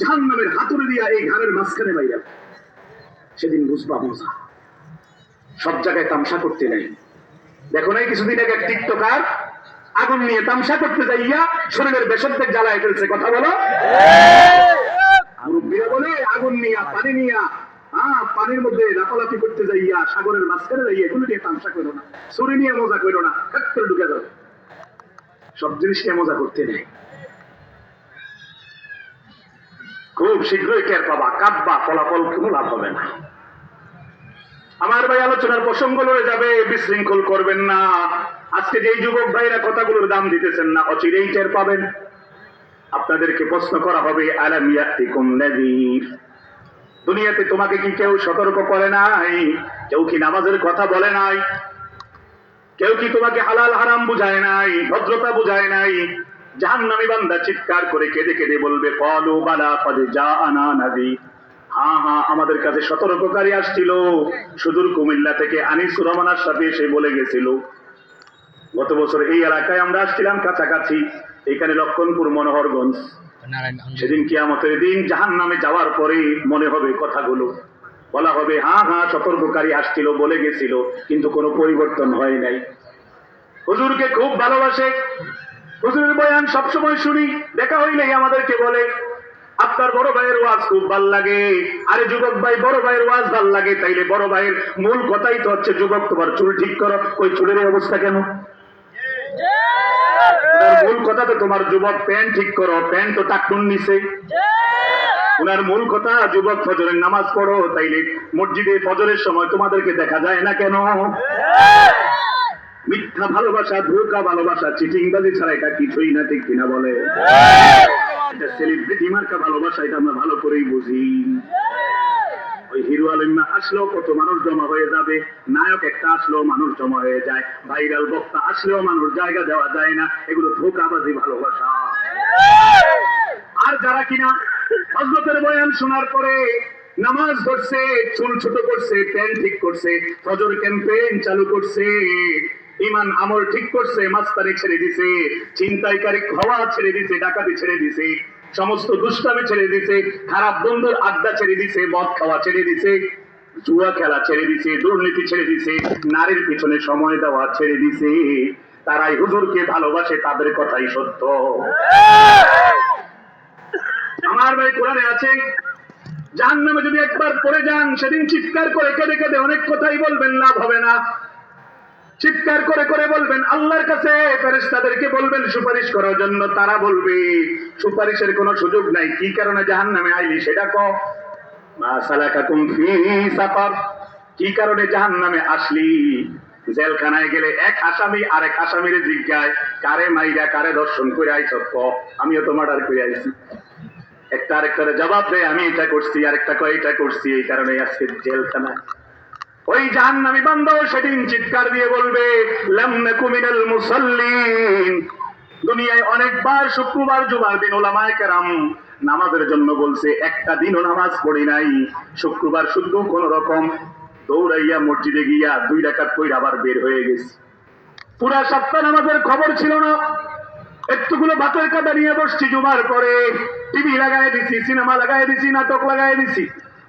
জাহান নামের হাতুড়ি দিয়া এই ঘরের মাঝখানে বাইরে। সেদিন বুঝবা মজা সব জায়গায় তামসা করতে নেই। দেখো নাই কিছুদিন আগে এক টিকটকার আগুন নিয়ে তামসা করতে যাইয়া শরীরের বেসরদের জ্বালায় ফেলছে, কথা বলো? বলে, আগুন নিয়া, পানি নিয়া হ্যাঁ পানির মধ্যে লাফালাফি করতে যাইয়া সাগরের মাঝখানে যাইয়া এগুলো নিয়ে তামসা করো না, ছুরি নিয়ে মজা করো না কাট ঢুকে যাও। সব জিনিস নিয়ে মজা করতে নেই। খুব শীঘ্রই টের পাবা, কাঁদবা, ফলাফল কোনো লাভ হবে না। আমার ভাই আলোচনার প্রসঙ্গ লয়ে যাবে, বিশৃঙ্খল করবেন না। আজকে যেই যুবক ভাইরা কথাগুলোর দাম দিতেছেন না, অচিরেই টের পাবেন। আপনাদেরকে প্রশ্ন করা হবে, আলাম ইয়াতিকুম নাযীর? দুনিয়াতে তোমাকে কি কেউ সতর্ক করে নাই? কেউ কি নামাজের কথা বলে নাই? কেউ কি তোমাকে হালাল হারাম বুঝায় নাই, ভদ্রতা বুঝায় নাই? জাহান্নামী বান্দা চিৎকার করে কেঁদে কেঁদে বলবে কলু বালা কদে যা আনা নাদি হা হ্যাঁ আমাদের কাছে সতর্ককারী আসছিল। সুদূর কুমিল্লা থেকে আনিসুর রহমানার সাথে এসে বলে গেছিল গত বছর এই এলাকায় আমরা আসছিলাম কাছাকাছি এখানে লক্ষণপুর মনোহরগঞ্জ। সেদিন কিয়ামতের দিন জাহান নামে যাওয়ার পরে মনে হবে কথাগুলো। বলা হবে হা হা সতর্ককারী আসছিল বলে গেছিল কিন্তু কোনো পরিবর্তন হয় নাই। হুজুরকে খুব ভালোবাসে। হুজুরের বয়ান সবসময় শুনি, দেখা হইলেই আমাদেরকে বলে। আপনার বড় ভাইয়ের ওয়াজ খুব ভালো লাগে। আরে যুবক ভাই, বড় ভাইয়ের ওয়াজ ভালো লাগে। তাইলে বড় ভাইয়ের মূল কথাই তো হচ্ছে, যুবক, তোমার চুল ঠিক করো। ওই চুলের অবস্থা কেন? মূল কথা তো তোমার যুবক প্যান্ট ঠিক করো, প্যান্ট তো টাকুন নিছে। ওনার মূল কথা, যুবক, ফজরের নামাজ পড়ো, তাইলে মসজিদে ফজরের সময় তোমাদেরকে দেখা যায় না কেন? মিথ্যা ভালোবাসা, ধোকা ভালোবাসা, চিটিংবাজি ছাড়া এটা কিছুই না, ঠিক কিনা বলে? এটা সেলিব্রিটি মার্কা ভালোবাসা, এটা আমরা ভালো করেই বুঝি। ওই হিরো আলমিনা আসলেও কত মানুষ জমা হয়ে যাবে। নায়ক একটা আসলেও মানুষ জমা হয়ে যায়। ভাইরাল বক্তা আসলেও মানুষ জায়গা দেওয়া যায় না। এগুলো ধোকাবাজি, ভালোবাসা। আর যারা কিনা হজরতের বয়ান শোনার পরে নামাজ ধরছে, চুল ছোট করছে, প্যান্ট ঠিক করছে, ফজর ক্যাম্পেইন চালু করছে ইমান আমল ঠিক করছে মাস্তানি ছেড়ে দিছে চিন্তাইকারী হওয়া ছেড়ে দিছে, ডাকাতি ছেড়ে দিছে, সমস্ত দুষ্টামি ছেড়ে দিছে, খারাপ বন্ধুর আড্ডা ছেড়ে দিছে, মদ খাওয়া ছেড়ে দিছে, জুয়া খেলা ছেড়ে দিছে, দুর্নীতি ছেড়ে দিছে, নারীর পিছনে সময় দেওয়া ছেড়ে দিছে। তারাই হুজুরকে ভালোবাসে, তাদের কথাই সত্য। আমার ভাই কোরআনে আছে জাহান নামে যদি একবার পড়ে যান, সেদিন চিৎকার করে কেঁদে কেঁদে অনেক কথাই বলবেন, লাভ হবে না। চিৎকার করে করে বলবেন, আল্লাহর কাছে ফেরেশতাদেরকে বলবেন, সুপারিশ করার জন্য তারা বলবে। সুপারিশের কোনো সুযোগ নাই। কি কারণে জাহান নামে আইলি সেটা ক মা সালাকাকুম ফি সাফার কি কারণে জাহান নামে আসলি? জেলখানায় গেলে এক আসামি আর এক আসামির জিজ্ঞায়, কারে মাইরা, কারে দর্শন করে আইছ ক আমিও তো মার্ডার করে আইছি। একটা আরেকটারে জবাব দেয়, আমি এটা করছি, আরেকটা কয়, এটা করছি। এই কারণে আজকে জেলখানা ওই জাহান্নামী বান্ধব সেদিন চিৎকার দিয়ে বলবে, লাম নাকু মিনাল মুসাল্লিন। দুনিয়ায় অনেকবার শুক্রবার, জুমার দিন ওলামায়ে কেরাম নামাজের জন্য বলছে, একটা দিনও নামাজ পড়ি নাই। শুক্রবার শুদ্ধ কোন রকম দৌড়াইয়া মসজিদে গিয়া দুই রাকাত কইরা আবার বের হয়ে গেছি। পুরা সপ্তাহ নামাজের খবর ছিল না। একটুগুলো ভাতের কাটা নিয়ে বসছি জুমার পরে। টিভি লাগাই দিছি, সিনেমা লাগাই দিছি, নাটক লাগাই দিছি।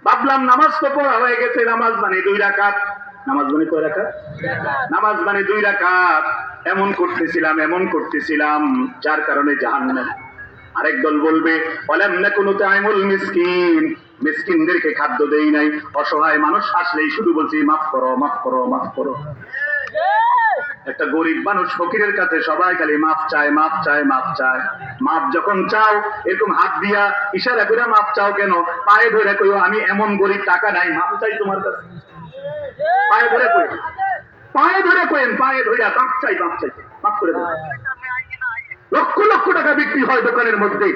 ভাবলাম নামাজ তো পড়া হয়ে গেছে, নামাজ মানে দুই রাকাত। নামাজ মানে কয় নামাজ মানে দুই এমন করতেছিলাম এমন করতেছিলাম, যার কারণে জাহান্নাম। আরেক দল বলবে বলেন না কোনো তাইমুল মিসকিন। মিসকিনদেরকে খাদ্য দেই নাই। অসহায় মানুষ আসলেই শুধু বলছি, মাফ করো মাফ করো মাফ করো। একটা গরিব মানুষ ফকিরের কাছে সবাই খালি মাপ চায় মাপ চায় মাপ চায়। মাপ যখন চাও, এরকম হাত দিয়া ইশারা করে মাপ চাও কেন? পায়ে ধরে কইও, আমি এমন গরিব, টাকা নাই, মাপ চাই তোমার কাছে। পায়ে ধরে কই পায়ে ধরে কইন পায়ে ধরে মাপ চাই মাপ চাই। মাপ করে দেবো লক্ষ লক্ষ টাকা বিক্রি হয় দোকানের মধ্যে।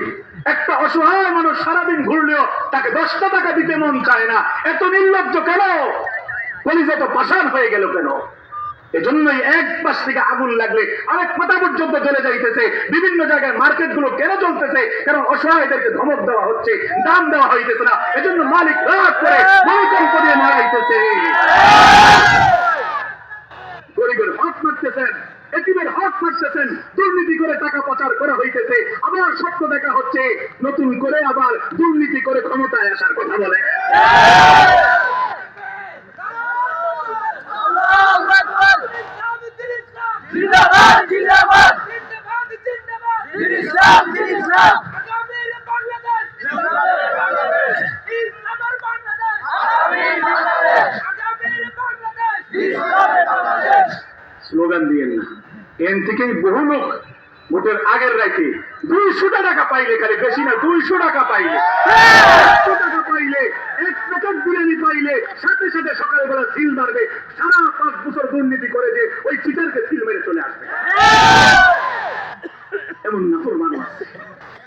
একটা অসহায় মানুষ সারাদিন ঘুরলেও তাকে দশটা টাকা দিতে মন চায় না। এত নির্লজ্জ কেন? কলিজা তো পাষাণ হয়ে গেল কেন? এজন্যই এক পাশ থেকে আগুন লাগলে আরেক পাতা পর্যন্ত চলে যাইতেছে। বিভিন্ন জায়গায় মার্কেটগুলো কেন চলতেছে, কারণ অসহায়দেরকে ধমক দেওয়া হচ্ছে, দাম দেওয়া হইতেছে না। এজন্য মালিক রাগ করে ভূমিকম্প দিয়ে মারাইতেছে গরিবের ভাত মারতেছেন এটিমের হক মারতেছেন দুর্নীতি করে টাকা পাচার করা হইতেছে। আবার স্বপ্ন দেখা হচ্ছে, নতুন করে আবার দুর্নীতি করে ক্ষমতায় আসার কথা বলে আল্লাহু আকবার জিন্দাবাদ জিন্দাবাদ দিন ইসলাম দিন ইসলাম স্লোগান দিয়েন না। এন থেকেই বহু লোক ভোটের আগের রাইতে দুইশো টাকা পাইলে খালি বেশি না দুইশো টাকা পাইলে। টাকা পাইলে এক প্যাকেট বিরিয়ানি পাইলে সাথে সাথে সকালবেলা সিল মারবে সারা পাঁচ বছর দুর্নীতি করে যে ওই চিটারকে সিল মেরে চলে আসবে এমন নাফর মানুষ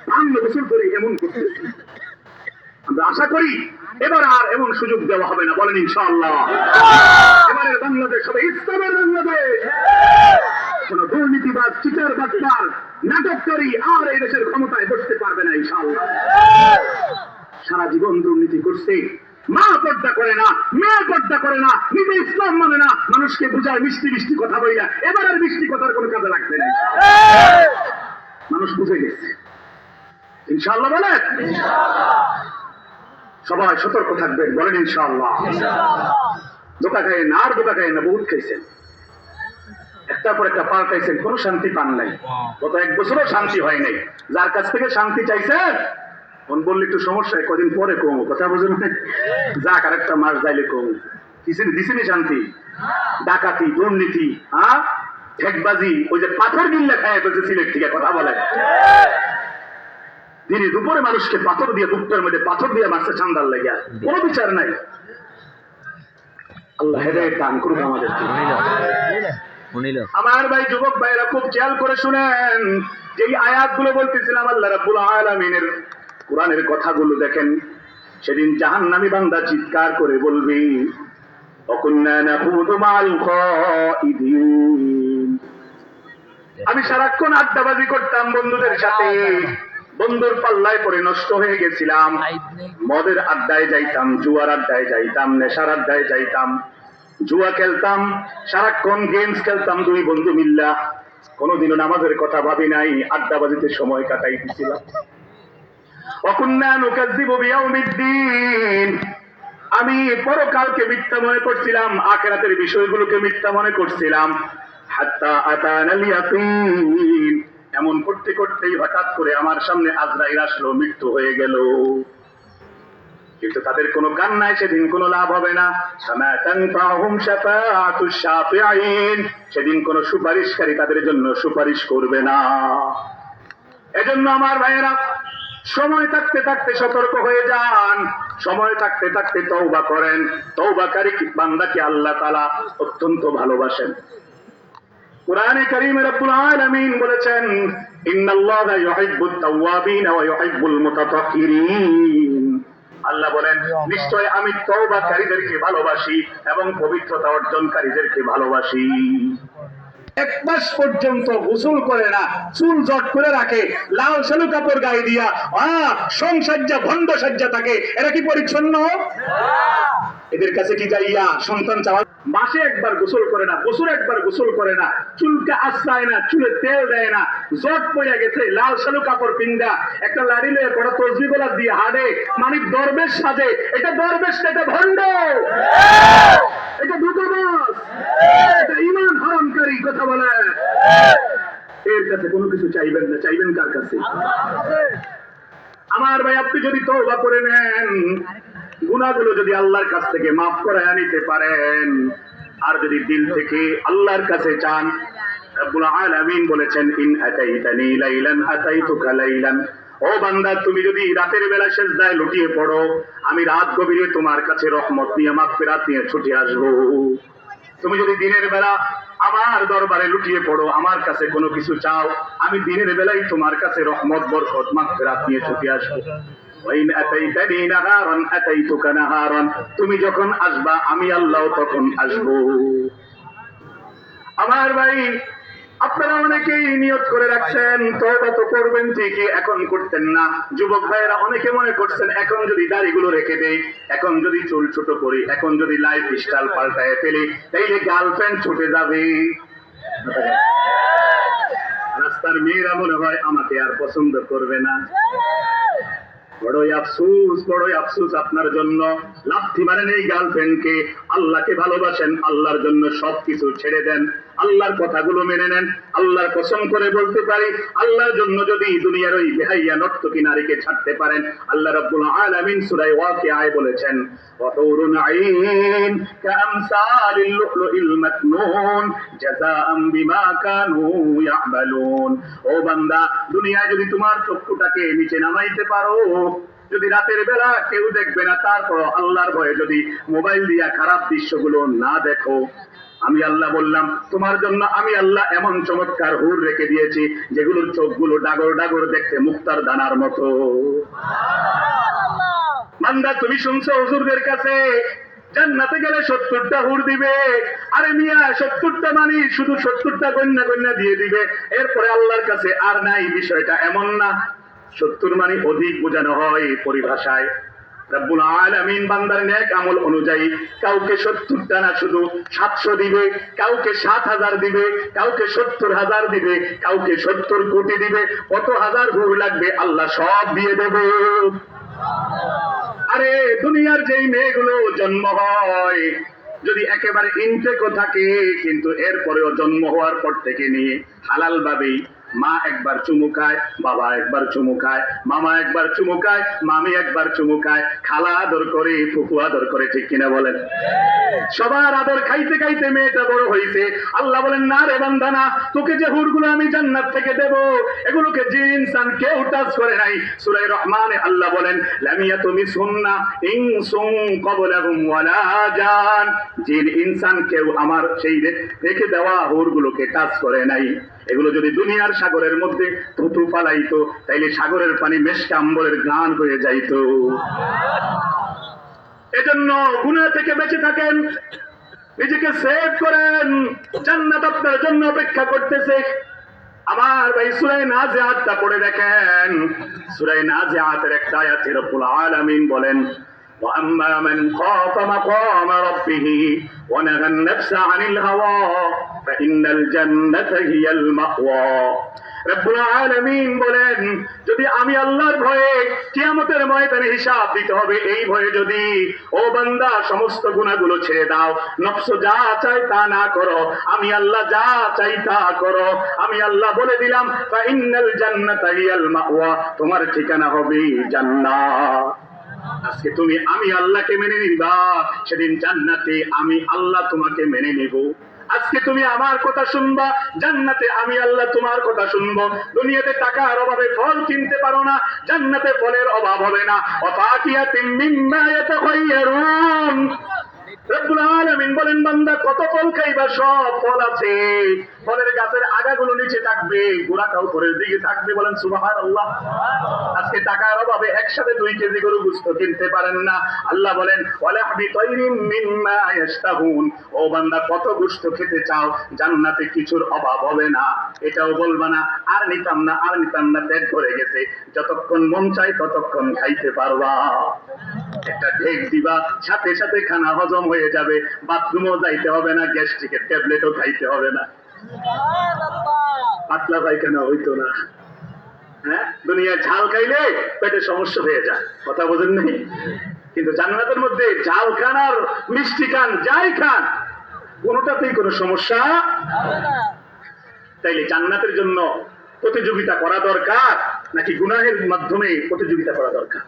বাংলা বছর ধরে এমন করতেছে আমরা আশা করি এবার আর এমন সুযোগ দেওয়া হবে না বলেন ইনশাআল্লাহ এবারের বাংলাদেশ হবে ইসলামের বাংলাদেশ কোন দুর্নীতিবাদ চিটার বাটপার নাটককারী আর এই দেশের ক্ষমতায় বসতে পারবে না ইনশাআল্লাহ সারা জীবন দুর্নীতি করছে মা পর্দা করে না মেয়ে পর্দা করে না নিজে ইসলাম মানে না মানুষকে বুঝায় মিষ্টি মিষ্টি কথা বইলা এবার আর মিষ্টি কথার কোনো কাজে লাগবে না মানুষ বুঝে গেছে ইনশাআল্লাহ বলেন সবাই সতর্ক থাকবেন বলেন ইনশাআল্লাহ। দোকা খাইয়েন না আর দোকা খাইয়েন না বহুত খাইছেন। একটার পর একটা পাল্টাইছেন কোনো শান্তি পান নাই। গত এক বছরও শান্তি হয় নাই। যার কাছ থেকে শান্তি চাইছেন কোন বললে একটু সমস্যা কদিন পরে কমো কথা বুঝুন যাক আর একটা মাস যাইলে কমো। দিছেন দিছেনি শান্তি। ডাকাতি দুর্নীতি হ্যাঁ? ঠেকবাজি ওই যে পাথর গিল্লা খায় বলছে সিলেট থেকে কথা বলে দিনে দুপুরে মানুষকে পাথর দিয়ে বুকটার মধ্যে পাথর দিয়ে মারছে চান্দার লেগে। কোনো বিচার নাই। আল্লাহ হেদায়ত দান করুক আমাদেরকে শুনিল আমার ভাই যুবক ভাইরা খুব খেয়াল করে শুনেন আয়াতগুলো বলতেছিলাম আল্লাহ রাব্বুল আলামিনের কোরআনের কথাগুলো দেখেন। সেদিন জাহান্নামী বান্দা চিৎকার করে বলবি আমি সারাক্ষণ আড্ডাবাজি করতাম বন্ধুদের সাথে। বন্ধুর পাল্লায় পরে নষ্ট হয়ে গেছিলাম। মদের আড্ডায় যাইতাম জুয়ার আড্ডায় যাইতাম নেশার আড্ডায় যাইতাম। জুয়া খেলতাম সারাক্ষণ গেমস খেলতাম দুই বন্ধু মিল্লা। কোনোদিনও নামাজের কথা ভাবি নাই আড্ডাবাজিতে সময় কাটাই দিছিলাম। আমি পরকালকে মিথ্যা মনে করছিলাম আখেরাতের বিষয়গুলোকে মিথ্যা মনে করছিলাম। হাত্তা আতানাল ইয়াকিন এমন করতে করতেই হঠাৎ করে আমার সামনে আজরাইল আসলো, মৃত্যু হয়ে গেল। কিন্তু তাদের কোনো গান নাই, সেদিন কোনো লাভ হবে না। সেদিন কোনো সুপারিশকারী তাদের জন্য সুপারিশ করবে না। এজন্য আমার ভাইয়েরা, সময় থাকতে থাকতে সতর্ক হয়ে যান। সময় থাকতে থাকতে তৌবা করেন। তওবাকারী কি বান্দাকে আল্লাহ তাআলা অত্যন্ত ভালোবাসেন। কোরআনে করিম রব্বুল আলামিন বলেছেন ইন্নাল্লাহা ইউহিব্বুত তাওয়াবিন ওয়া ইউহিব্বুল মুতাতাহহিরিন আল্লাহ বলেন নিশ্চয় আমি তওবাকারীদেরকে ভালোবাসি এবং পবিত্রতা অর্জনকারীদেরকে ভালোবাসি। এক মাস পর্যন্ত গোসল করে না চুল জট করে রাখে লাল সালু কাপড় গায়ে দিয়া আ সংসাজ্জা ভণ্ড সাজ্জা থাকে এরা কি পরিচ্ছন্ন? এদের কাছে কি যাইয়া সন্তান চাওয়া? মাসে একবার গোসল করে না বছর একবার গোসল করে না না, চুলে তেল দেয় না, জট পড়ে গেছে, লাল সালু কাপড় পিন্দা একটা লাড়ি লয়ে তসবি গোলাপ দিয়ে হাড়ে মানে দরবেশ সাজে, এটা দরবেশ এটা এটা এটা ইমান কথা বলে। এর কাছে কোনো কিছু চাইবেন না, চাইবেন কার কাছে? আমার ভাই, আপনি যদি তওবা করে নেন, গুনাহগুলো যদি আল্লাহর কাছ থেকে মাফ করে নিতে পারেন, আর যদি দিল থেকে আল্লাহর কাছে চান ও বান্দা, তুমি যদি রাতের বেলা লুটিয়ে পড়ো, আমি রাত গভীরে তোমার কাছে রহমত নিয়ে, মাগফিরাত নিয়ে ছুটে আসব। তুমি যদি দিনের বেলা আমার দরবারে লুটিয়ে পড়ো, আমার কাছে কোনো কিছু চাও, আমি দিনের বেলায় তোমার কাছে রহমত, বরকত, মাগফিরাত নিয়ে ছুটে তুমি যখন আসবা, আমি আল্লাহ তখন আসব। আমার ভাই আপনারা অনেকেই নিয়ত করে রাখছেন, তওবা তো করবেন ঠিকই, এখন করতেন না। যুবক ভাইয়েরা অনেকে মনে করছেন, এখন যদি দাড়িগুলো রেখে দেই, এখন যদি চুল ছোট করি, এখন যদি লাইফ স্টাইল পাল্টায় ফেলি, তাইলে গার্লফ্রেন্ড ছুটে যাবে। রাস্তার মেয়েরা মনে হয় আমাকে আর পছন্দ করবে না। বড়ই আফসুস বড়ই আফসুস আপনার জন্য। লাথি মারেন এই গার্লফ্রেন্ডকে আল্লাহকে ভালোবাসেন, আল্লাহর জন্য সবকিছু ছেড়ে দেন। আল্লাহর কথাগুলো মেনে নেন, আল্লাহর কসম করে বলতে পারি। আল্লাহর জন্য যদি দুনিয়ার ওই বেহাইয়া নর্তকী নারীকে ছাড়তে পারেন, আল্লাহ রাব্বুল আলামিন সূরা ওয়াকিআয় বলেছেন ওয়াহুরুন আইন কামসালিল লুলুইল মাকনুন জাযাআম বিমা কানু ইয়ামালুন। ও বান্দা, দুনিয়ায় যদি তোমার চক্ষুটাকে নিচে নামাইতে পারো যদি রাতের বেলা কেউ দেখবে না তারপর আল্লাহর ভয়ে যদি মোবাইল দিয়া খারাপ দৃশ্যগুলো না দেখো। আমি আল্লাহ বললাম তোমার জন্য আমি আল্লাহ এমন চমৎকার হুর রেখে দিয়েছি যেগুলোর চোখগুলো ডাগর ডাগর দেখতে মুক্তার দানার মতো। মান্দা তুমি শুনছো হুজুরদের কাছে? জান্নাতে গেলে সত্তরটা হুর দিবে আরে মিয়া সত্তরটা মানে শুধু সত্তরটা গণ্যা গণ্যা দিয়ে দিবে। এরপরে আল্লাহর কাছে আর নাই বিষয়টা এমন না। সত্তর মানে অধিক বোঝানো হয় পরিভাষায়। রব্বুল আলামিন বান্দার নেক আমল অনুযায়ী কাউকে সত্তরটা না শুধু সাতশো দিবে, কাউকে সাত হাজার দিবে, কাউকে সত্তর হাজার দিবে, কাউকে সত্তর কোটি দিবে, কত হাজার হুর লাগবে আল্লাহ সব দিয়ে দেবে। আরে, দুনিয়ার যেই মেয়েগুলো জন্ম হয়, যদি একেবারে ইনটেকও থাকে, কিন্তু এরপরেও জন্ম হওয়ার পর থেকে নিয়ে হালাল ভাবেই মা একবার চুমুকায় বাবা একবার চুমুকায় মামা একবার চুমুকায় মামি একবার চুমুকায় খালা আদর করে, ফুফু আদর করে, ঠিক কিনা বলেন? সবার আদর খাইতে খাইতে মেয়েটা বড় হয়েছে আল্লাহ বলেন, না রে বান্দানা, তোকে যে হুরগুলো আমি জান্নাত থেকে দেব, এগুলোকে যে কেউ টাচ করে নাই। সূরা রহমানে আল্লাহ বলেন লামিয়া তুমি সুন্না ইনসুম ক্বাবলাহুম ওয়ালা জান। জিন ইনসান কেউ আমার সেই রেখে দেওয়া হুরগুলোকে টাচ করে নাই। এগুলো যদি দুনিয়ার সাগরের মধ্যে থুতু ফালাইতো, তাইলে সাগরের পানি মেশকা আম্বরের গান হয়ে যাইতো। এজন্য গুনাহ থেকে বেঁচে থাকেন, নিজেকে সেভ করেন, জান্নাত আপনার জন্য অপেক্ষা করতেছে। আমার ভাই সুরাই নাজিআতটা পড়ে দেখেন। সুরাই নাজিআতের একটা আয়াতে রব্বুল আলামিন বলেন وأما من خاف مقام ربه ونهى النفس عن الهوى فإن الجنة هي المأوى রব্বুল আলামিন বলেন যদি আমি আল্লাহর ভয়ে কিয়ামতের ময়দানে হিসাব দিতে হবে এই ভয়ে যদি ও বান্দা সমস্ত গুণাগুলো ছেড়ে দাও নফস যা চাই তা না করো আমি আল্লাহ যা চাই তা করো আমি আল্লাহ বলে দিলাম ফা ইন্নাল জান্নাতা হিয়াল মাওয়া তোমার ঠিকানা হবে জান্নাত আজকে তুমি, আমি আল্লাহকে মেনে নিবা, সেদিন জান্নাতে আমি আল্লাহ তোমাকে মেনে নিব। আজকে তুমি আমার কথা শুনবা, জান্নাতে আমি আল্লাহ তোমার কথা শুনব। দুনিয়াতে টাকার অভাবে ফল কিনতে পারো না, জান্নাতে ফলের অভাব হবে না। অতাকিয়াতিম মিম্মা ইয়াতাখায়্যারুন রব্বুল আলামিন কত গুস্ত কিনতে পারেন না। আল্লাহ বলেন ও বান্দা, কত গুস্ত খেতে চাও, জান্নাতে কিছুর অভাব হবে না। এটাও বলবা না, আর নিতাম না, আর নিতাম না, পেট ভরে গেছে। যতক্ষণ মন চাই ততক্ষণ খাইতে পারবা। একটা ঢেক দিবা, সাথে সাথে খানা হজম হয়ে যাবে। বাথরুমও যাইতে হবে না গ্যাস্ট্রিকের ট্যাবলেটও খাইতে হবে না। পাতলা পায়খানা হইতো না। হ্যাঁ? দুনিয়া ঝাল খাইলে পেটে সমস্যা হয়ে যায়। কথা বোঝেন কিন্তু জান্নাতের মধ্যে ঝাল খান আর মিষ্টি খান, যাই খান, কোনোটাতেই কোনো সমস্যা তাইলে জান্নাতের জন্য প্রতিযোগিতা করা দরকার নাকি গুনাহের মাধ্যমে প্রতিযোগিতা করা দরকার?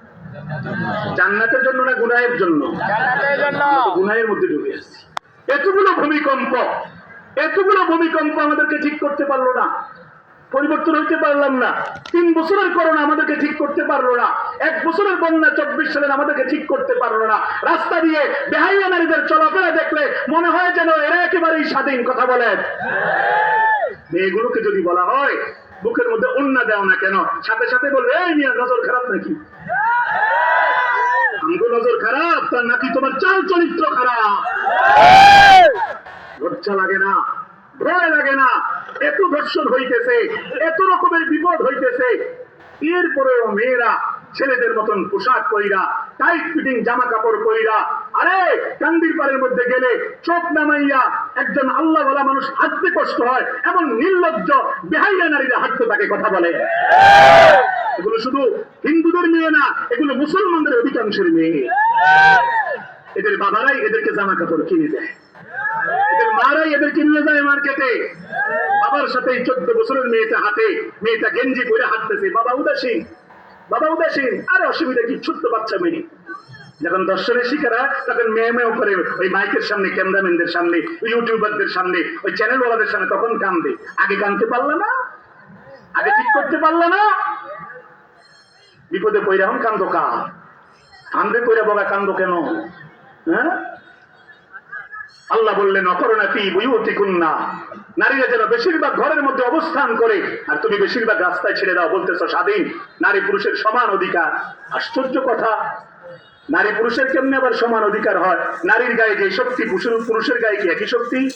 জান্নাতের জন্য না গুনাহের জন্য? গুনাহের মধ্যে ডুবে আসছি এতগুলো ভূমিকম্প এতগুলো ভূমিকম্প আমাদেরকে ঠিক করতে পারল না। পরিবর্তন হইতে পারলাম না। তিন বছরের করোনা আমাদেরকে ঠিক করতে পারল না। এক বছরের বন্যা চব্বিশ সালের আমাদেরকে ঠিক করতে পারল না। রাস্তা দিয়ে বেহাইয়া নারীদের চলাফেরা দেখলে মনে হয় যেন এরা একেবারেই স্বাধীন কথা বলেন। মেয়েগুলোকে যদি বলা হয় বুকের মধ্যে অন্য দেও না কেন? সাথে সাথে বলবে, এই নিয়ে নজর খারাপ নাকি? আমগো নজর খারাপ, তার নাকি তোমার চাল চরিত্র খারাপ। লজ্জা লাগে না, ভয় লাগে না। এত ধর্ষণ হইতেছে, এত রকমের বিপদ হইতেছে। এরপরেও মেয়েরা, ছেলেদের মতন পোশাক পইরা টাইট ফিটিং জামা কাপড় পইরা আরে কান্দির পাড়ের মধ্যে গেলে চোখ নামাইয়া একজন আল্লাহ বলা মানুষ হাঁটতে কষ্ট হয় এমন নির্লজ্জ বেহাইয়া নারীরা হাঁটতে তাকে কথা বলে। এগুলো শুধু হিন্দুদের মেয়ে না, এগুলো মুসলমানদের অধিকাংশের মেয়ে। এদের বাবারাই এদেরকে জামা কাপড় কিনে দেয়। এদের মারাই এদেরকে নিয়ে যায় মার্কেটে। বাবার সাথে চোদ্দ বছরের মেয়েটা হাতে মেয়েটা গেঞ্জি পরে হাঁটতেছে। বাবা উদাসীন বাবা উদাসীন, আরে অসুবিধা কি? ছোট্ট বাচ্চা মেয়ে। যখন দর্শনের শিকারা তখন মেয়ে মেয়ে করে ওই মাইকের সামনে, ক্যামেরাম্যানদের সামনে, ওই ইউটিউবারদের সামনে, ওই চ্যানেলওয়ালাদের সামনে তখন কান্দে। আগে কানতে পারল না, আগে ঠিক করতে পারল না। বিপদে পইরা এখন কান্দ কা কান্দে পইরা বলা কান্দ কেন? হ্যাঁ? আল্লাহ বললেন, অকরণা ফি বুয়ুতি কুন্না নারীরা যেন বেশিরভাগ ঘরের মধ্যে অবস্থান করে, আর তুমি বেশিরভাগ রাস্তায় ছেড়ে দাও, বলতেছো স্বাধীন। নারী পুরুষের সমান অধিকার। আশ্চর্য কথা। নারী পুরুষের কেমনে আবার সমান অধিকার হয়? নারীর গায়ে যে শক্তি পুরুষ- পুরুষের গায়ে কি একই শক্তি?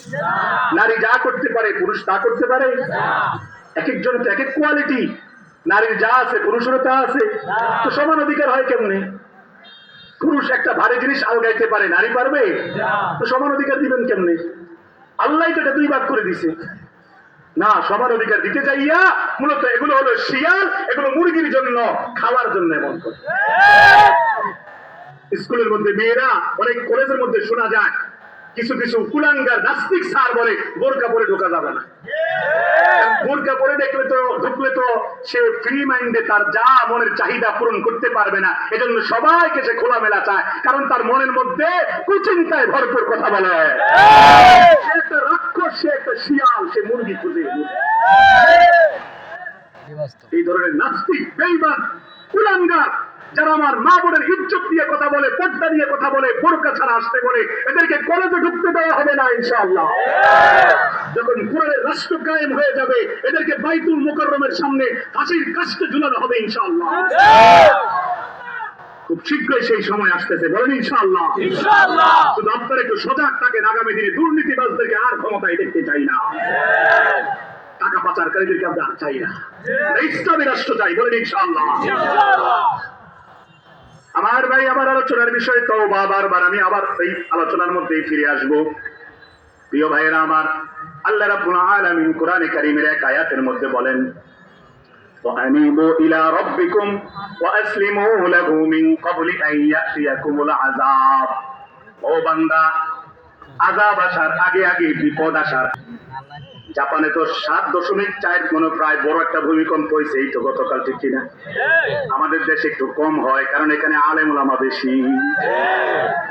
নারী যা করতে পারে, পুরুষ তা করতে পারে? এক একজন এক এক কোয়ালিটি নারীর যা আছে, পুরুষেরও তা আছে। তো সমান অধিকার হয় কেমনে? পুরুষ একটা ভারী জিনিস আলগাইতে পারে, নারী পারবে? তো সমান অধিকার দিবেন কেমনে? আল্লাহ তো এটা দুই ভাগ করে দিছে। না, সমান অধিকার দিতে চাইয়া মূলত এগুলো হলো শিয়াল, এগুলো মুরগির জন্য খাওয়ার জন্য এমন করে স্কুলের মধ্যে মেয়েরা অনেক কলেজের মধ্যে শোনা যায় কিছু কিছু কুলাঙ্গার নাস্তিক স্যার বলে বোরকা পরে ঢোকা যাবে না। বোরকা পরে দেখলে তো ঢুকলে তো সে ফ্রি মাইন্ডে তার যা মনের চাহিদা পূরণ করতে পারবে না। এজন্য সবাইকে সে খোলামেলা চায় কারণ তার মনের মধ্যে কুচিন্তায় ভরপুর কথা বলে। সে একটা রাক্ষস সে একটা শিয়াল সে মুরগি খুঁজে এই ধরনের নাস্তিক বেইমান কুলাঙ্গার যারা আমার মা বোনের ইজ্জত দিয়ে কথা বলে পর্দা দিয়ে কথা বলে বোরকা ছাড়া আসতে বলে এদেরকে কলেজে ঢুকতে দেওয়া হবে না ইনশাআল্লাহ। যখন কোরআনের রাষ্ট্র কায়েম হয়ে যাবে এদেরকে বাইতুল মুকাররমের সামনে ফাঁসির কাস্তে ঝুলানো হবে ইনশাআল্লাহ। খুব শীঘ্রই সেই সময় আসতেছে বলেন ইনশাআল্লাহ। ইনশাআল্লাহ। শুধু আপনারা একটু সজাগ থাকেন আগামী দিনে দুর্নীতিবাজদেরকে আর ক্ষমতায় দেখতে চাই না। টাকা পাচারকারীদেরকে আমরা আর চাই না। ইসলামী রাষ্ট্র চাই বলেন ইনশাআল্লাহ। ইনশাআল্লাহ। আমার ভাই আমার আলোচনার বিষয় তো বারবার আমি আবার এই আলোচনার মধ্যেই ফিরে আসব প্রিয় ভাইয়েরা আমার আল্লাহ রাব্বুল আলামিন কোরআনে কারীমের এক আয়াতের মধ্যে বলেন وأنيبوا إلى ربكم وأسلموا له من قبل أن يأتيكم العذاب ও বান্দা আজাব আসার আগে আগে বিপদ আসার জাপানে তো সাত দশমিক চার মনে প্রায় বড় একটা ভূমিকম্প হয়েছে, এই তো গতকাল ঠিক কিনা? আমাদের দেশে একটু কম হয়, কারণ এখানে আলেম ওলামা বেশি,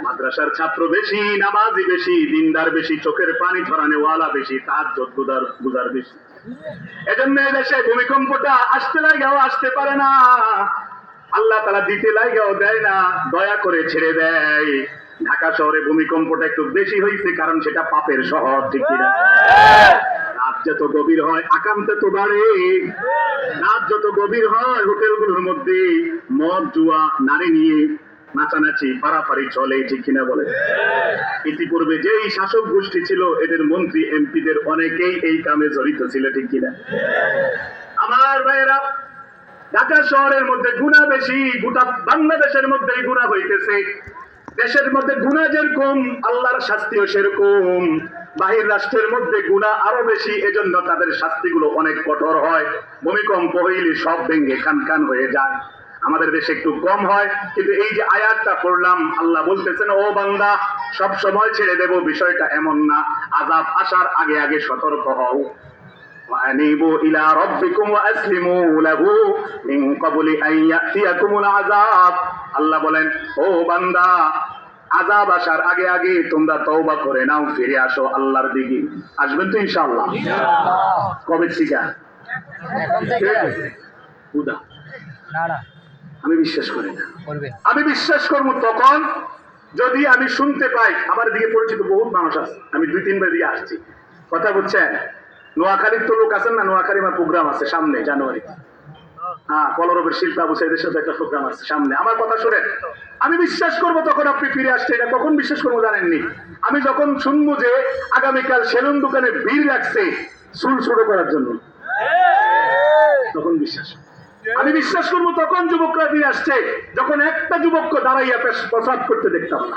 মাদ্রাসার ছাত্র বেশি, নামাজি বেশি, দিনদার বেশি, চোখের পানি ধরানে ওয়ালা বেশি, তার যোগ্যদার বুঝার বেশি। এজন্য দেশে ভূমিকম্পটা আসতে লাগেও আসতে পারে না। আল্লাহ তালা দিতে লাগেও দেয় না, দয়া করে ছেড়ে দেয়। ঢাকা শহরে ভূমিকম্পটা একটু বেশি হয়েছে, কারণ সেটা পাপের শহর, ঠিক কিনা? যত গভীর হয় আকান্তে তো বাড়ে। রাত যত গভীর হয়, হোটেলগুলোর মধ্যে মদ, জুয়া, নারী নিয়ে নাচানাচি পারাপারি চলে, ঠিক কিনা বলে? ইতিপূর্বে যেই শাসক গোষ্ঠী ছিল, এদের মন্ত্রী, এমপিদের অনেকেই এই কামে জড়িত ছিল, ঠিক কিনা? আমার ভাইয়েরা, ঢাকা শহরের মধ্যে গুণা বেশি, গোটা বাংলাদেশের মধ্যে গুণা হইতেছে। দেশের মধ্যে গুণা যেরকম, আল্লাহর শাস্তিও সেরকম। বাহির রাষ্ট্রের মধ্যে গুণা আরো বেশি এজন্য তাদের শাস্তিগুলো অনেক কঠোর হয় ভূমিকম্প হইলে সব ভেঙ্গে খান খান হয়ে যায় আমাদের দেশে একটু কম হয় কিন্তু এই যে আয়াতটা পড়লাম আল্লাহ বলতেছেন ও বান্দা সব সময় ছেড়ে দেব বিষয়টা এমন না আজাব আসার আগে আগে সতর্ক হও وأنيبوا إلى ربكم وأسلموا له من قبل أن يأتيكم العذاب আল্লাহ বলেন ও বান্দা আজাব আসার আগে আগে তোমরা তওবা করে নাও ফিরে আসো আল্লাহর দিকে। আসবেন তো ইনশাআল্লাহ? কবে থেকে। না আমি বিশ্বাস করি না। আমি বিশ্বাস করব তখন যদি আমি শুনতে পাই আমার দিকে পরিচিত বহুত মানুষ আছে। আমি দুই তিনবার দিয়ে আসছি। কথা বলছেন নোয়াখালীর তো লোক আছেন না? নোয়াখালী আমার প্রোগ্রাম আছে সামনে জানুয়ারি হ্যাঁ কলরবের শিল্পা সাথে একটা প্রোগ্রাম আছে, সামনে। আমার কথা শুনেন, আমি বিশ্বাস করব তখন আপনি ফিরে আসছে, এটা কখন বিশ্বাস করব জানেননি? আমি যখন শুনব যে আগামীকাল সেলুন দোকানে ভিড় লাগছে, চুল ছোট করার জন্য, তখন বিশ্বাস আমি বিশ্বাস করব তখন যুবকরা দিয়ে আসছে, যখন একটা যুবককে দাঁড়াইয়া প্রসাদ করতে দেখতাম না।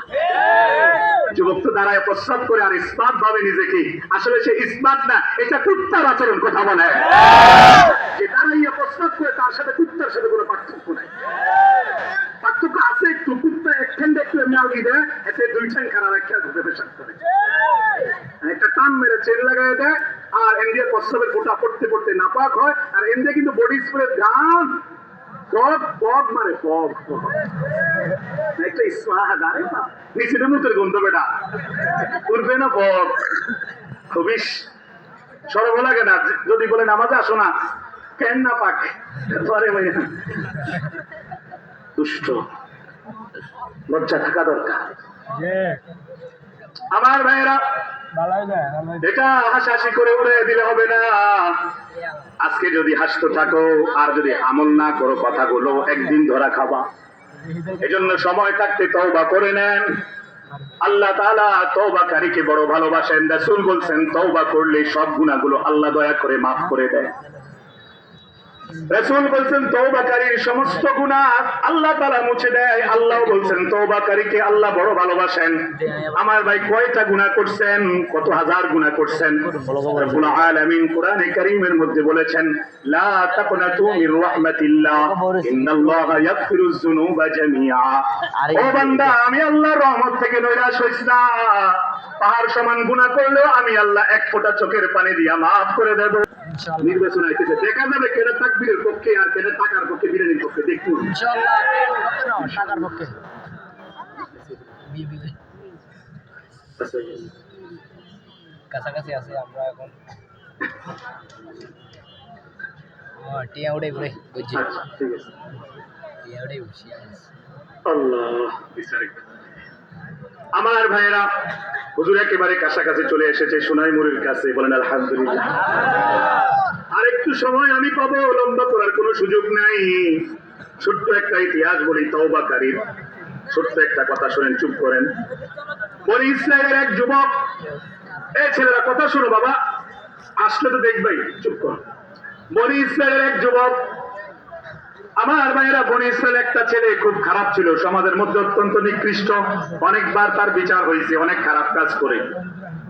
যুবক তো দাঁড়ায় প্রস্রাব করে আর ইস্পাত ভাবে নিজেকে। আসলে সে ইস্পাত না, এটা কুত্তার আচরণ কথা বলে। যে প্রস্রাব করে তার সাথে কুত্তার সাথে কোনো পার্থক্য নাই। পার্থক্য আছে একটু, কুত্তা এমনি দেয়, এতে দুই খারাপ একটা ঘুরে পেশাব করে। একটা টান মেরে চেন লাগাই দেয়, আর এন্ডিয়া প্রস্রাবের ফোটা পড়তে পড়তে নাপাক হয়। আর এন্ডিয়া কিন্তু বডি স্প্রে গান পগ মারে পগ পগ। একটা গারে নিচে মুখের গন্ধ বেটা। উঠবে না সরব লাগে না যদি বলে নামাজে আসো না কেন না পাক? ভাই দুষ্ট। লজ্জা থাকা দরকার। আমার ভাইয়েরা এটা হাসাহাসি করে উড়ে দিলে হবে না। আজকে যদি হাসতে থাকো, আর যদি আমল না করো কথাগুলো, একদিন ধরা খাবা। এজন্য সময় থাকতে তওবা করে নেন। আল্লাহ তাআলা তওবাকারীকে বড় ভালোবাসেন, রাসূল বলছেন, তওবা করলে সব গুনাহগুলো আল্লাহ দয়া করে মাফ করে দেয়। রাসূল বলছেন তওবাকারীর সমস্ত গুনাহ আল্লাহ তাআলা মুছে দেয়। আল্লাহ বলছেন তওবাকারীকে আল্লাহ বড় ভালোবাসেন। আমার ভাই কয়টা গুনাহ করছেন? কত হাজার গুনাহ করছেন? রব্বুল আলামিন কোরআনে কারীমের মধ্যে বলেছেন লা তাকনাতু মির রাহমাতিল্লাহ ইন্নাল্লাহা ইয়াগফিরুয যুনুবা জামিআ। ও বান্দা আমি আল্লাহর রহমত থেকে নৈরাশ হইস না। পাহাড় সমান গুনাহ করলেও আমি আল্লাহ এক ফোঁটা চোখের পানি দিয়া মাফ করে দেব। নির্বাচন আইতেছে। দেখা যাবে কেটা তাকবীরের পক্ষে আর কেটা টাকার পক্ষে বিরিয়ানির পক্ষে? দেখুন। ইনশাআল্লাহ টাকার পক্ষে। কাছাকাছি আছে আমরা এখন। টিয়া উড়ে ঘুরে বুঝছি? আচ্ছা টিয়া উড়ে বসি আল্লাহ বিচারিক আমার ভাইয়েরা, হুজুর একেবারে কাছাকাছি চলে এসেছে সোনাইমুড়ির কাছে, বলেন আলহামদুলিল্লাহ। আর একটু সময় আমি পাবো, লম্বা করার কোনো সুযোগ নাই। ছোট্ট একটা ইতিহাস বলি তওবাকারীর ছোট্ট একটা কথা শুনেন, চুপ করেন। বলি ইসরায়েলের এক যুবক, এ ছেলেরা কথা শোনো বাবা, আসলে তো দেখবাই, চুপ কর। বলি ইসরায়েলের এক যুবক আমার ভাইয়েরা বনি ইসরায়েল একটা ছেলে খুব খারাপ ছিল। সমাজের মধ্যে অত্যন্ত নিকৃষ্ট। অনেকবার তার বিচার হয়েছে, অনেক খারাপ কাজ করে।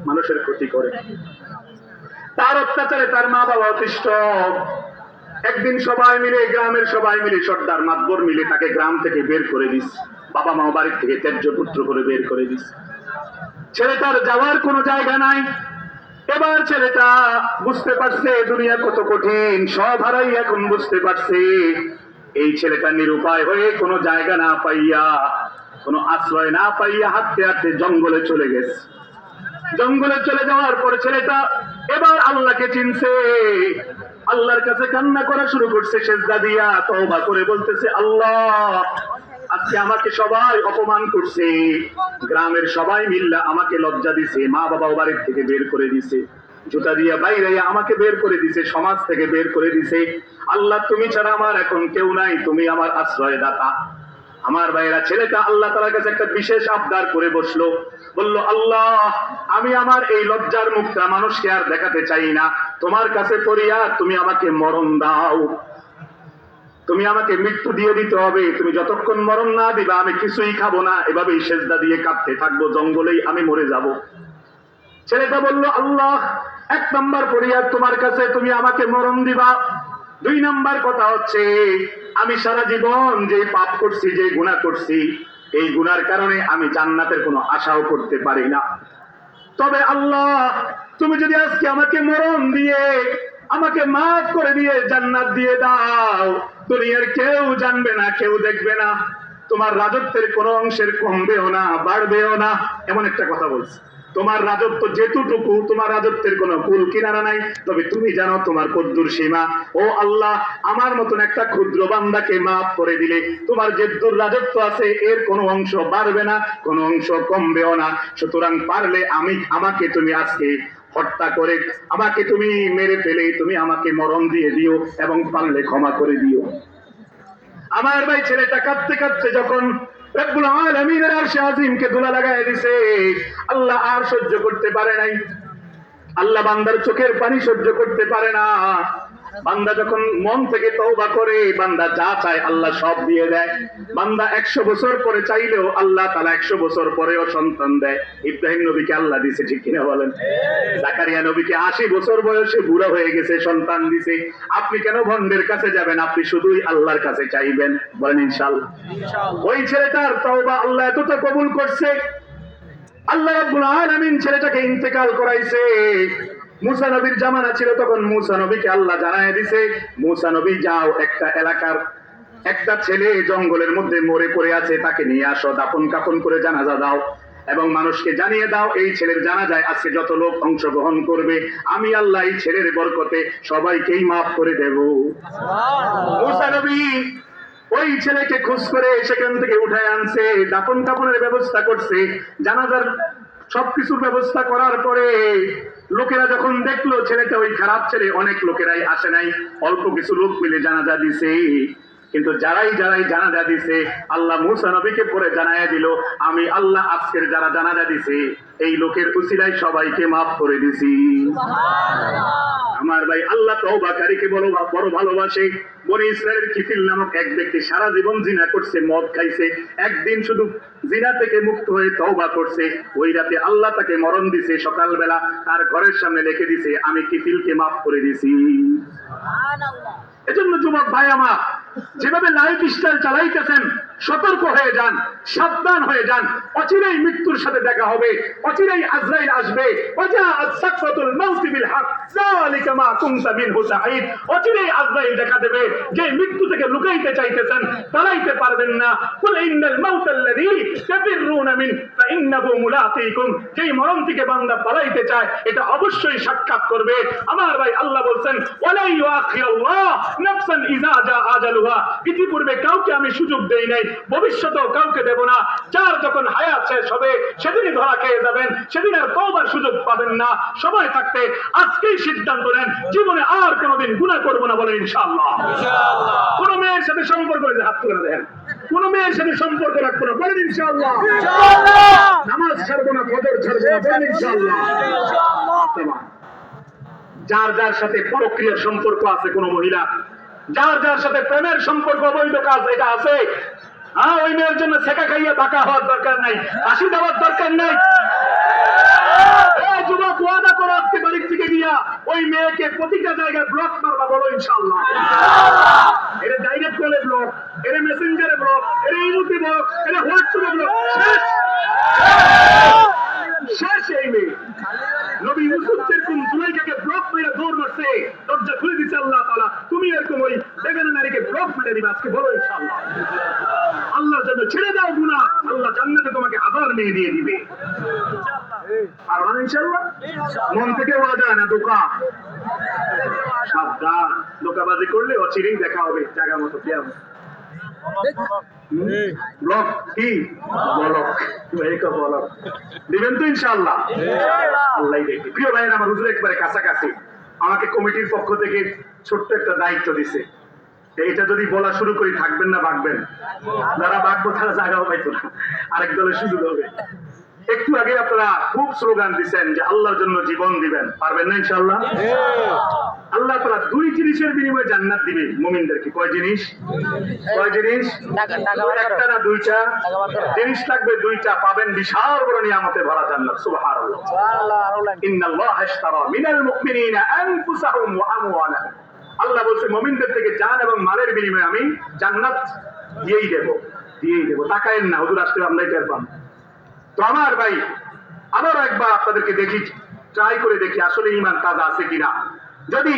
মানুষের ক্ষতি করে। তার অত্যাচারে তার মা বাবা অতিষ্ঠ। একদিন সবাই মিলে, গ্রামের সবাই মিলে সর্দার মাতবর মিলে তাকে গ্রাম থেকে বের করে দিস। বাবা মা বাড়ির থেকে ত্যায্য পুত্র করে বের করে দিস। ছেলেটার যাওয়ার কোনো জায়গা নাই। এবার ছেলেটা বুঝতে পারছে দুনিয়া কত কঠিন, সব হারাই এখন বুঝতে পারছে। এই ছেলেটা নিরুপায় হয়ে কোনো জায়গা না পাইয়া, কোনো আশ্রয় না পাইয়া হাঁটতে হাঁটতে জঙ্গলে চলে গেছে। জঙ্গলে চলে যাওয়ার পরে ছেলেটা এবার আল্লাহকে চিনছে। আল্লাহর কাছে কান্না করা শুরু করছে সেজদা দিয়া, তওবা করে বলতেছে, আল্লাহ, আজকে আমাকে সবাই অপমান করছে। গ্রামের সবাই মিল্লা আমাকে লজ্জা দিছে মা বাবা বাড়ির থেকে বের করে দিছে। জুতা দিয়া বাইরে আমাকে বের করে দিছে, সমাজ থেকে বের করে দিছে। আল্লাহ, তুমি ছাড়া আমার এখন কেউ নাই, তুমি আমার আশ্রয় দাতা আমার ভাইয়েরা, ছেলেটা আল্লাহ তালার কাছে একটা বিশেষ আবদার করে বসল। বলল, আল্লাহ, আমি আমার এই লজ্জার মুখটা মানুষকে আর দেখাতে চাই না। তোমার কাছে পড়িয়া তুমি আমাকে মরণ দাও। তুমি আমাকে মৃত্যু দিয়ে দিতে হবে। তুমি যতক্ষণ মরণ না দিবা, আমি কিছুই খাব না। এভাবেই সেজদা দিয়ে কাঁদতে থাকব। জঙ্গলেই আমি মরে যাব। ছেলেটা বলল, আল্লাহ এক নাম্বার ফরিয়াদ তোমার কাছে, তুমি আমাকে মরণ দিবা। দুই নাম্বার কথা হচ্ছে, আমি সারা জীবন যে পাপ করছি যে গুনাহ করছি, এই গুনার কারণে আমি জান্নাতের কোনো আশাও করতে পারি না। তবে আল্লাহ, তুমি যদি আজকে আমাকে মরণ দিয়ে, আমাকে মাফ করে দিয়ে জান্নাত দিয়ে দাও, দুনিয়ার কেউ জানবে না, কেউ দেখবে না। তোমার রাজত্বের কোনো অংশের কমবেও না, বাড়বেও না, এমন একটা কথা বলছে। তোমার রাজত্ব যেটুকু, তোমার রাজত্বের কোনো কুল কিনারা নাই। তবে তুমি জানো তোমার কদ্দুর সীমা। ও আল্লাহ, আমার মতন একটা ক্ষুদ্র বান্দাকে মাফ করে দিলে তোমার যে দূর রাজত্ব আছে, এর কোনো অংশ বাড়বে না, কোনো অংশ কমবেও না। সুতরাং পারলে আমি, আমাকে তুমি আজকে হত্যা করে, আমাকে তুমি মেরে ফেলে, তুমি আমাকে মরণ দিয়ে দিও এবং পারলে ক্ষমা করে দিও। আমার ভাই ছেলেটা কাঁদতে কাঁদতে যখন রব্বুল আলামিনের আরশে আজিমকে ধুলা লাগায় দিছে। আল্লাহ আর সহ্য করতে পারে নাই। আল্লাহ বান্দার চোখের পানি সহ্য করতে পারে না। বান্দা যখন মন থেকে তওবা করে বান্দা যা চায় আল্লাহ সব দিয়ে দেয়। বান্দা একশো বছর পরে চাইলেও আল্লাহ তালা একশো বছর পরেও সন্তান দেয়। ইব্রাহিম নবীকে আল্লাহ দিছে ঠিক কিনা বলেন? জাকারিয়া নবীকে আশি বছর বয়সে বুড়ো হয়ে গেছে সন্তান দিছে। আপনি কেন ভন্ডের কাছে যাবেন? আপনি শুধুই আল্লাহর কাছে চাইবেন। বলেন ইনশাল্লাহ ওই ছেলেটার তওবা আল্লাহ এতটা কবুল করছে। আল্লাহ রাব্বুল আলামিন ছেলেটাকে ইন্তেকাল করাইছে। মুসা নবীর জামানা ছিল তখন মুসা নবীকে আল্লাহ জানায় দিছে মুসা নবী যাও একটা এলাকার একটা ছেলে জঙ্গলের মধ্যে মরে পড়ে আছে তাকে নিয়ে আসো দাফন কাফন করে জানাজা দাও এবং মানুষকে জানিয়ে দাও এই ছেলের জানাজায় আজকে যত লোক অংশগ্রহণ করবে আমি আল্লাহ এই ছেলের বরকতে সবাইকেই মাফ করে দেব। ওই ছেলেকে খোঁজ করে সেখান থেকে উঠায় আনছে দাপন কাপনের ব্যবস্থা করছে জানাজার সবকিছুর ব্যবস্থা করার পরে লোকেরা যখন দেখল, ছেলেটা ওই খারাপ ছেলে, অনেক লোকেরাই আসে নাই। অল্প কিছু লোক মিলে জানাজা দিছে। কিন্তু যারাই যারাই জানাজা দিছে, আল্লাহ মুসা নবীকে পরে জানাইয়া দিল, আমি আল্লাহ আজকের যারা জানাজা দিছে, এই লোকের উচিলাই সবাইকে মাফ করে দিছি। আমার ভাই আল্লাহ তওবাকারীকে বড় বড় ভালোবাসে। বনে ইসরায়েলের কিফিল নামক এক ব্যক্তি সারা জীবন জিনা করছে মদ খাইছে। একদিন শুধু জিনা থেকে মুক্ত হয়ে তওবা করছে। ওই রাতে আল্লাহ তাকে মরণ দিছে। সকালবেলা তার ঘরের সামনে লিখে দিছে আমি কিফিলকে মাফ করে দিছি। এজন্য যুবক ভাই আমার যেভাবে লাইফ স্টাইল চালাইতেছেন, সতর্ক হয়ে যান, সাবধান হয়ে যান। অচিরেই মৃত্যুর সাথে দেখা হবে, অচিরেই আজরাইল আসবে। অচিরেই আজরাইল দেখা দেবে, যে মৃত্যু থেকে লুকাইতে চাইতেছেন, পালাইতে পারবেন না। এটা অবশ্যই সাক্ষাৎ করবে। আমার ভাই আল্লাহ বলছেন জা আজালুহা ইতিপূর্বে কাউকে আমি সুযোগ দেই নাই ভবিষ্যতেও কাউকে দেব না। যার যখন হায়াত শেষ হবে সেদিনই ধরা খেয়ে যাবেন সেদিন আর তওবার সুযোগ পাবেন না। সময় থাকতে আজকেই সিদ্ধান্ত নেন জীবনে আর কোনোদিন গুনাহ করব না বলেন ইনশাআল্লাহ। কোন মেয়ের সাথে সম্পর্ক হাত তুলে দেন কোন মেয়ের সাথে সম্পর্ক রাখব না বলেন ইনশাআল্লাহ। নামাজ ছাড়বো না ফজর ছাড়বো না বলেন ইনশাআল্লাহ। যার যার সাথে পরক্রিয়ার সম্পর্ক আছে কোন মহিলা যার যার সাথে প্রেমের সম্পর্ক, অবৈধ কাজ, এটা আছে। হ্যাঁ ওই মেয়ের জন্য শেখা খাইয়ে বাঁকা হওয়ার দরকার নাই হাসি দেওয়ার দরকার নাই। যুবক, ওয়াদা করো আজকে বাড়ির থেকে গিয়া, ওই মেয়েকে প্রতিটা জায়গায় ব্লক মারবা বলো ইনশাল্লাহ এটা ডাইরেক্ট কলে ব্লক এটা মেসেঞ্জারে ব্লক এটা ইমুতে ব্লক এটা হোয়াটসঅ্যাপে ব্লক শেষ। শেষ এই মেয়ে। নবী ইউসুফ যেরকম জুলাইকাকে ব্লক মেরে দৌড় মারছে, দরজা খুলে দিচ্ছে আল্লাহ তাআলা। তুমি এরকম ওই বেগানা নারীকে ব্লক মেরে দিবে আজকে বলো ইনশাআল্লাহ। আল্লাহর জন্য ছেড়ে দাও গুনাহ আল্লাহ জান্নাতে তোমাকে হাজার মেয়ে দিয়ে দিবে। পারবা না ইনশাআল্লাহ? মন থেকে না দোকা সাবধান দোকাবাজি করলে অচিরেই দেখা হবে জায়গা মতো কেমন ব্লক কি? বলক। এই তো বলক। দিবেন তো ইনশাআল্লাহ। আল্লাহ প্রিয় ভাইয়ের আমার হুজুর একবারে কাছাকাছি। আমাকে কমিটির পক্ষ থেকে ছোট্ট একটা দায়িত্ব দিছে। এটা যদি বলা শুরু করি থাকবেন না বাঁকবেন। যারা বাঁকবো তারা জায়গাও পাইতো না। আরেক দলের সুযোগ হবে। একটু আগে আপনারা খুব স্লোগান দিচ্ছেন যে আল্লাহর জন্য জীবন দিবেন। পারবেন না ইনশাআল্লাহ? জিনিসের বিনিময়ে জান্নাত দিবে মুমিনদেরকে। কয় জিনিস? কয় জিনিস? একটা না দুইটা? জিনিস লাগবে দুইটা পাবেন বিশাল বড় নিয়ামতে ভরা জান্নাত সুবহানাল্লাহ। ইন্নাল্লাহ ইশতারা মিনাল মুমিনিনা আনফুসাহুম ওয়া আমওয়ালাহুম। আল্লাহ বলছে মুমিনদের থেকে জান এবং মালের বিনিময়ে আমি জান্নাত দিয়েই দেব দিয়েই দেব। তাকায়েন না হুজুর আসলে আমরাই টের পান। তো আমার ভাই আবারও একবার আপনাদেরকে দেখি ট্রাই করে দেখি আসলে ইমান তাজা আছে কিনা। যদি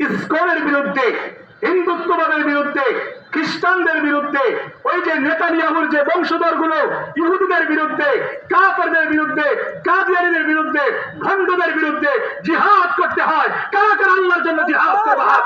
ইসকনের বিরুদ্ধে, হিন্দুত্ববাদের বিরুদ্ধে, খ্রিস্টানদের বিরুদ্ধে, ওই যে নেতানিয়াহুর যে বংশধরগুলো ইহুদিদের বিরুদ্ধে কাপড়দের বিরুদ্ধে, কাদিয়ানিদের বিরুদ্ধে ভণ্ডদের বিরুদ্ধে জিহাদ করতে হয়। কারা কারা আল্লাহর জন্য জিহাদ করতে হাত